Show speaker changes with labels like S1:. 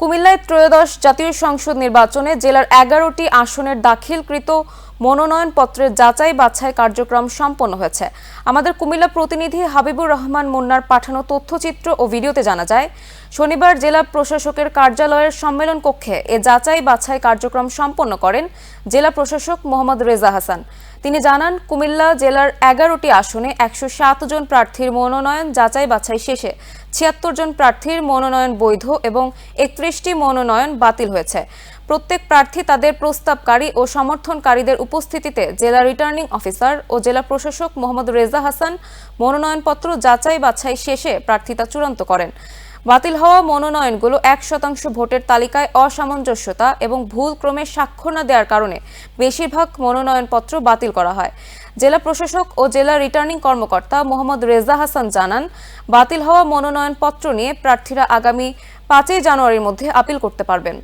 S1: কুমিল্লায় ত্রয়োদশ জাতীয় সংসদ নির্বাচনে জেলার এগারোটি আসনের দাখিলকৃত মনোনয়নপত্রের যাচাই বাছাই কার্যক্রম সম্পন্ন হয়েছে। আমাদের কুমিল্লা প্রতিনিধি হাবিবুর রহমান মুন্নার পাঠানো তথ্যচিত্র ও ভিডিওতে জানা যায় শনিবার জেলা প্রশাসকের কার্যালয়ের সম্মেলন কক্ষে এ যাচাই বাছাই কার্যক্রম সম্পন্ন করেন জেলা প্রশাসক মোহাম্মদ রেজা হাসান। তিনি জানান, কুমিল্লা জেলার এগারোটি আসনে একশো সাত জন প্রার্থীর মনোনয়ন যাচাই বাছাই শেষে ছিয়াত্তর জন প্রার্থীর মনোনয়ন বৈধ এবং একত্রিশটি মনোনয়ন বাতিল হয়েছে। প্রত্যেক প্রার্থী তাদের প্রস্তাবকারী ও সমর্থনকারীদের উপস্থিতিতে জেলা রিটার্নিং অফিসার ও জেলা প্রশাসক মোহাম্মদ রেজা হাসান মনোনয়নপত্র যাচাই বাছাই শেষে প্রার্থিতা চূড়ান্ত করেন। বাতিল হওয়া মনোনয়নগুলো এক শতাংশ ভোটের তালিকায় অসামঞ্জস্যতা এবং ভুল ক্রমে স্বাক্ষর না দেওয়ার কারণে বেশিরভাগ মনোনয়নপত্র বাতিল করা হয়। জেলা প্রশাসক ও জেলা রিটার্নিং কর্মকর্তা মোহাম্মদ রেজা হাসান জানান, বাতিল হওয়া মনোনয়নপত্র নিয়ে প্রার্থীরা আগামী পাঁচই জানুয়ারির মধ্যে আপিল করতে পারবেন।